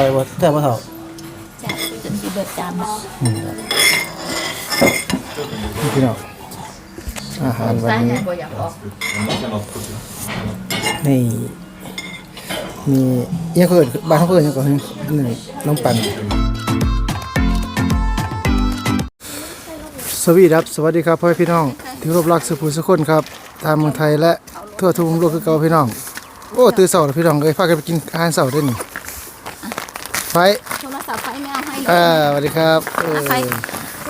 ร่อยบ่แซ่บบ่เท่าจากจนสิเบิดจานละอืมครับนี่พี่น้องอาหารวันใส่นี้ให้บ่อยากออกนี่มีเอียงเพิ่นบ้านเขาเพิ่นหยังก็คืออันนี้น้องปัน สวัสดีครับสวัสดีครับพ่อแม่พี่น้องที่รบรักสุภูสุคนครับทางเมืองไทยและทั่วทุกมุมโลกคือเก่าพี่น้อง โอ้ตื่นเช้าแล้วพี่น้องเอ้ยพากันไปกินอาหารเช้าด้วยนี่ ไปโทรศัพท์ไฟแมวให้อ่าสวัสดีครับเออ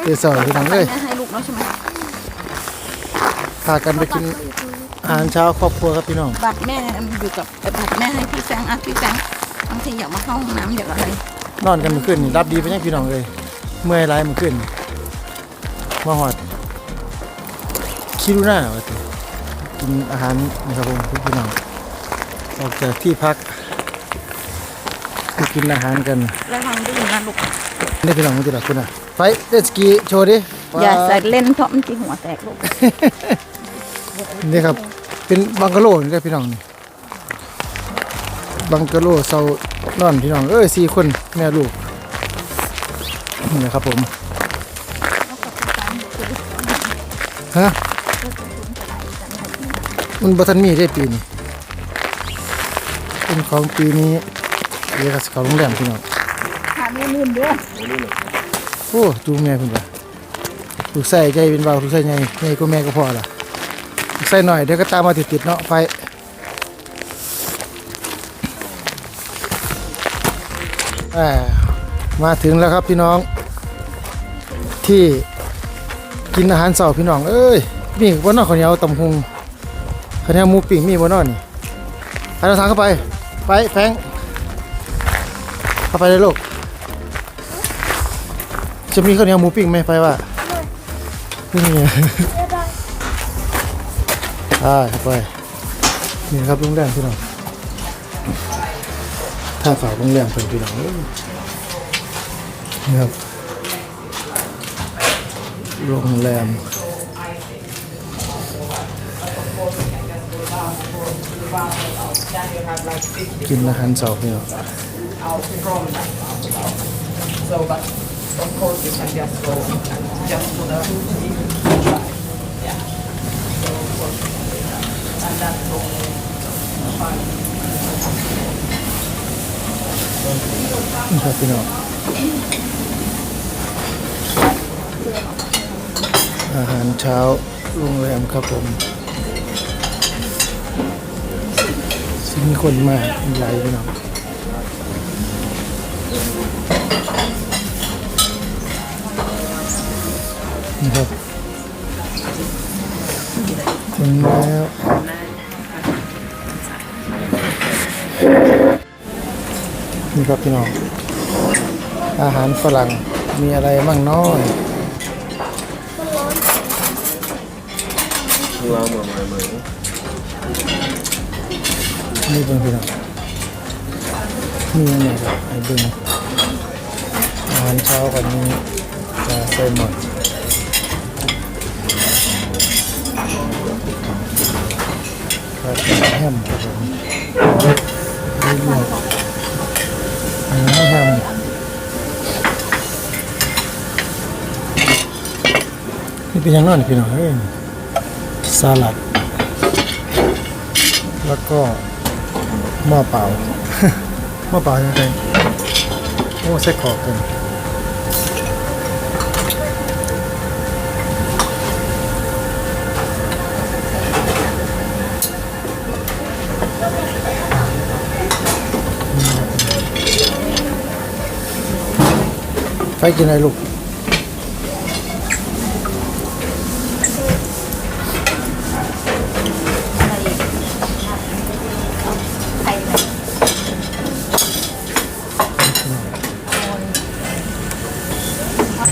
ตื่นเช้าแล้วพี่น้องไฟเอ้ยแมวให้ลูกเนาะใช่ไหมพากันไปกินอาหารเช้าครอบครัวครับพี่น้อง บัตรแม่อยู่กับไอ้บัตรแม่ให้พี่แฟงอะพี่แฟงบางทีอยากมาเข้าห้องน้ำอยากอะไร นอนกันเมื่อคืนนี่รับดีไปยังพี่น้องเลย เมื่อยหลายเมื่อคืนมาหอด คิรุน่าวะติกินอาหารนะครับผมพี่น้องออกจากที่พัก ไปกินอาหารกันระวังด้วยนะลูกนี่พี่น้องมันจะรักคุณอะไปเล่นสกีโชว์ดิอย่าใส่เล่นเพราะมันจีหัวแตกลูกนี่ครับ เป็นบังกะโลนี่ครับพี่น้องนี่บังกะโลเซานอนพี่น้องเอ้ยสี่คนแม่ลูกนี่นะครับผมฮะมันบัทันมีได้ปีนี้เป็นของปีนี้ เรียกว่าเขาโรงแรมพี่น้องหาเงินลืมด้วยโอ้จูงแม่เพิ่นว่าลูกใส่ใจเป็นเบาลูกใส่ใหญ่ใหญ่กว่าแม่ก็พอละลูกใส่หน่อยเดี๋ยวก็ตามมาติดๆเนาะไฟอ่ามาถึงแล้วครับพี่น้อง ที่กินอาหารเสาร์พี่น้อง เอ้ยมีบ่เนอกข้าวเหนียวตำหุงข้าวเหนียวหมูปิ้งมีบ่เนอนี่ไปเราทางเข้าไป ไปแฟง เข้าไปเลยลูก จะมีข้าวเหนียวหมูปิ้งไหมไปว่านี่ไงอ่าครับไป นี่ครับโรงแรมพี่น้องทาฝ่าโรงแรมเป็นพี่น้องนี่ครับโรงแรมกินอาหารเสาร์พี่น้ out from that house. So, but of course you can just go and just to the try. Yeah. So, of course, you can do that. And that's only fine. นี่ครับพี่น้องอาหารเช้าโรงแรมครับผมซึ่งมีคนมากหลายพี่น้อง นี่ครับถึงแล้วนี่ครับพี่น้อง อาหารฝรั่งมีอะไรบ้างน้อย Wow, mà mày mày นี่เป็นพี่น้องมีอะไรครับไอ้เบึง หารเช้าวันนี้จะใส่หมดครับแฮมครับผมนี่หมดอันนี้แฮมนี่เป็นยังนั่นพี่น้องเอ้ยสลัด แล้วก็หม้อเปล่าหม้อเปล่ายังไงโอ้ไส้กรอกกัน ไฟกินอะไรลูกไข่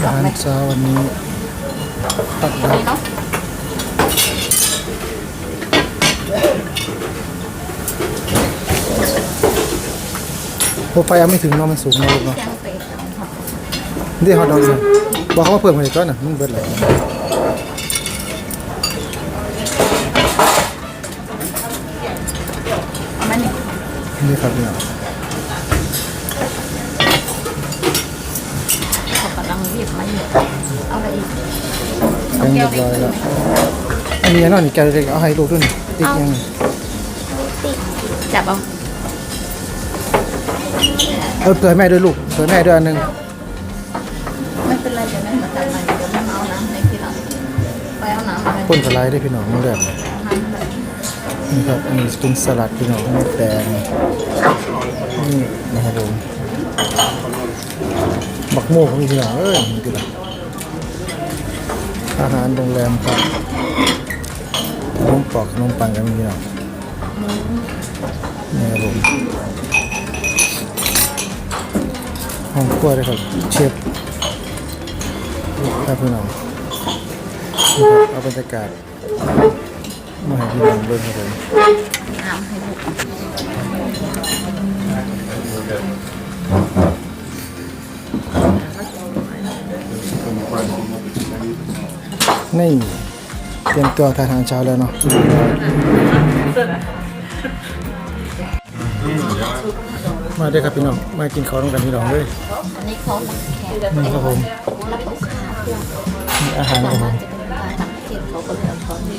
อาหารเช้าวันนี้ตักดับเนาะโอ้ไฟยังไม่ถึงเนาะมันสูงเนาะลูกเนาะแกงเป็ดค่ะ นี่ฮอดองนะบอกเขามาเพิ่มมาอีกต้นนะมึงเบิดเลยนี่ครับเนี่ยเขากำลังเรียกมาอยู่เอาอะไรอีกเอาแก้วเล็กไหมอันนี้นั่นนี่แก้วเล็กเอาให้ดูด้วยติ๊กยังจับเอาเออเผื่อแม่ด้วยลูกเผื่อแม่ด้วยอันหนึ่ง ไม่เป็นไรเดี๋ยวแม่มาจับมันเดี๋ยวแม่เอาน้ำให้ทีหลังไปเอาน้ำมาให้พ่นสไลด์ได้พี่น้องมันแบบน้ำเลยนี่ครับนี่เป็นสลัดพี่น้องไม่แปลงนี่นะครับผมบักโม่ของพี่น้องเอ้ยนี่คืออาหารโรงแรมครับขนมปอกขนมปังกันพี่น้องนี่ครับผมห้องครัวด้วยครับเชฟ ครับพี่น้องนี่ครับเอาบรรยากาศมาให้พี่น้องเบิ่งครับผมน้ำให้ลูกนี่เตรียมตัวทานอาหารเช้าแล้วเนาะมาเด้อครับพี่น้องมากินข้าวร่วมกันพี่น้องเลยอันนี้เขาตักแขกนี่ครับผม รับลูกค้า เพื่อนนี่อาหารครับผมจะเป็นการตักเก็บเขาก็เลยเอาช้อนที่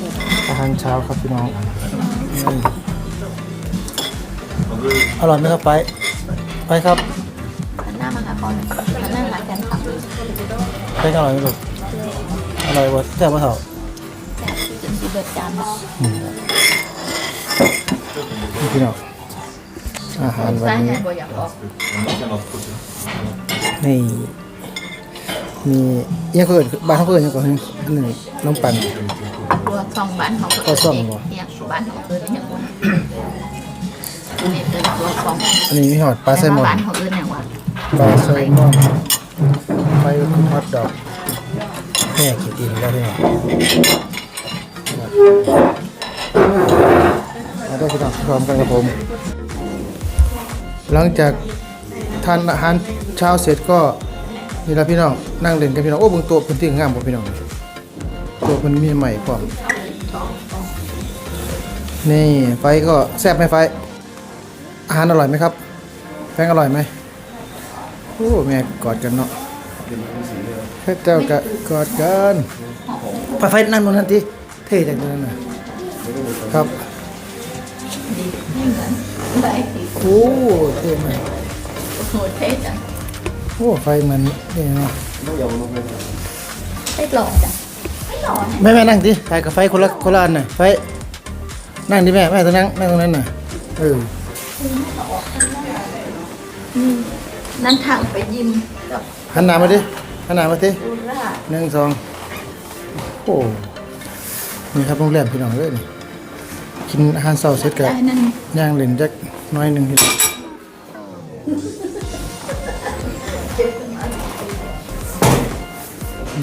อาหารเช้าครับพี่น้องนี่อร่อยไหมครับไป ไปครับหันหน้ามาหาเขาหน่อยหันหน้าหาแฟนคลับไปกันอร่อยไหมลูกอร่อยวะแซ่บปะเถอะแต่จนดีเบิดจานแล้วนี่พี่น้องอาหารวันใช่นี้ไงบ่อยากออกนี่ มีเอียงเขาเอินบ้านเขาเอินยังก่อนอันหนึ่งน้ำปั่นตัวซองบ้านเขาก็ตัวซ่องบ่เนี่ยบ้านเขาเอินอย่างว่าเนี่ยเป็นตัวซองอันนี้มีหอดปลาไซลมอนบ้านเขาเอินอย่างว่าปลาไซลมอนไปคุณฮอตดอกแม่ขีดอินแล้วพี่น้องมาได้พี่น้องพร้อมกันกับผม หลังจากทานอาหารเช้าเสร็จก็ นี่ละพี่น้องนั่งเล่นกันพี่น้องโอ้เบงโต๊ะพื้นที่งามบ่พี่น้องต๊ะมันมีใหม่พร้อมนี่ไฟก็แซ่บไหมไฟอาหารอร่อยไหมครับแป้งอร่อยไหมโอ้แม่กอดกันเนาะแค่เจ้ากะกอดกันไฟไฟนั่งตรงนั้นทีเท่จังตรงนั้นน่ะครับโอ้เท่มากโอ้เท่จัง โอ้ไฟเหมือนนี่เนาะไม่หล่อจังไม่หล่อนะแม่แม่นั่งดิถ่ายกับไฟคนละคนละอันน่ะไฟนั่งดิแม่แม่ต้องนั่งนั่งตรงนั้นน่ะเออนั่นทางไปยิมกับหันหน้ามาดิหันหน้ามาดิอุราหนึ่งสองโอ้นี่ครับโรงแรมพี่น้องเลยนี่กินอาหารเช้าเสร็จก็ได้นั่น ย่างเล่นจักหน้อยหนึ่งพี่น้อง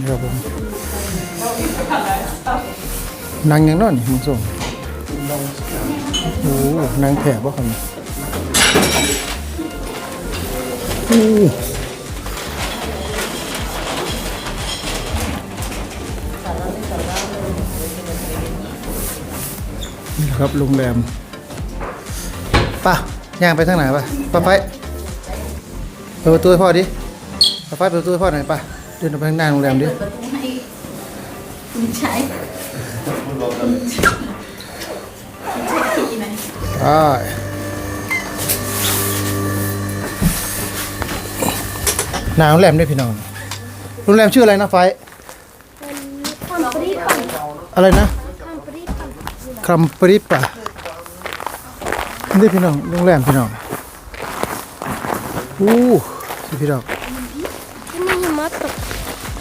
ครับผมนางยังนอนนี่มึงส่งโอ้นางแผ่บ่คนโอ้นี่ครับโรงแรมป่ะย่างไปทางไหนป่ะป่ะไฟเปิดประตูให้พ่อดิป่ะไฟเปิดประตูให้พ่อหน่อยป่ะ เดินไปทางหน้าโรงแรมดิเปิดประตูให้คุณชายคุณชายขี่ไหมได้หนาโรงแรมด้วยพี่น้อง โรงแรมชื่ออะไรนะไฟทำปรีปังอะไรนะทำปรีปังครัมปริปะนี่พี่น้องโรงแรมพี่น้องอู้สิพี่น้องที่นี่หิมะตก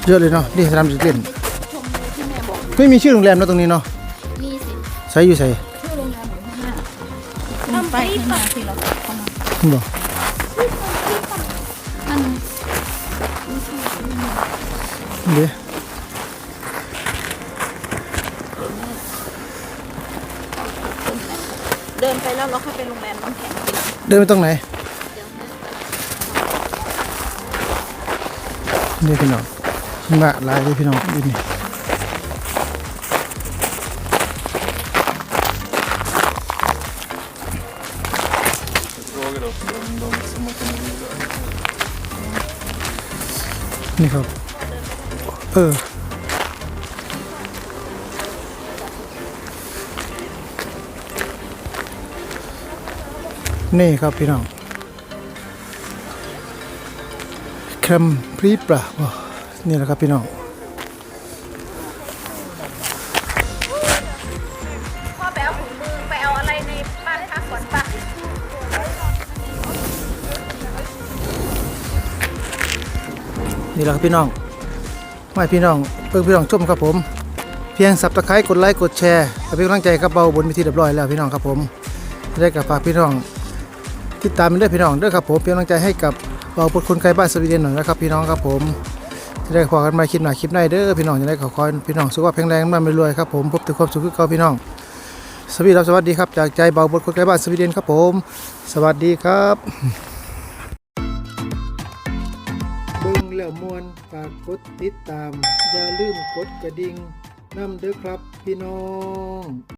เยอะเลยเนาะนี่สนามเด็กเล่นไม่มีชื่อโรงแรมแล้วตรงนี้เนาะมีสิใส่อยู่ใส่ชื่อโรงแรมอยู่ข้างหน้าคุณไปข้างหน้าที่เราเข้ามาคุณบอกนั่นเดี๋ยวเดินไปแล้วเราเข้าไปโรงแรมน้ำแข็งกินเดินไปตรงไหนนี่พี่น้อง ละลายพี่น้องดินนี่นี่ครับ เออนี่ครับพี่น้องคมพรีปลาว้า นี่แหละครับพี่น้องพ่อไปเอาถุงมือไปเอาอะไรในบ้านพักก่อนปะนี่แหละครับพี่น้องไม่พี่น้องเพิ่งพี่น้องชมครับผม เพียงสับตะไคร้กดไลค์กดแชร์กับเป็นกำลังใจครับเบาบนวิธีเรียบร้อยแล้วพี่น้องครับผมได้กับฝากพี่น้องติดตามไปด้วยพี่น้องด้วยครับผมเป็นกำลังใจให้กับเบาบนคนไกลบ้านสวีเดนหน่อยนะครับพี่น้องครับผม จะได้ขอกันมาคลิปหน้าคลิปหน้าเด้อพี่น้องจะได้ขอคอยพี่น้องสุขภาพแข็งแรงมันไม่รวยครับผมพบแต่ความสุขคือเก่าพี่น้องสวีรับสวัสดีครับ จากใจเบาบนคนไกลบ้านสวีเดนครับผม สวัสดีครับเบิ่งแล้วมวนฝากกดติดตาม อย่าลืมกดกระดิ่งนำเด้อครับพี่น้อง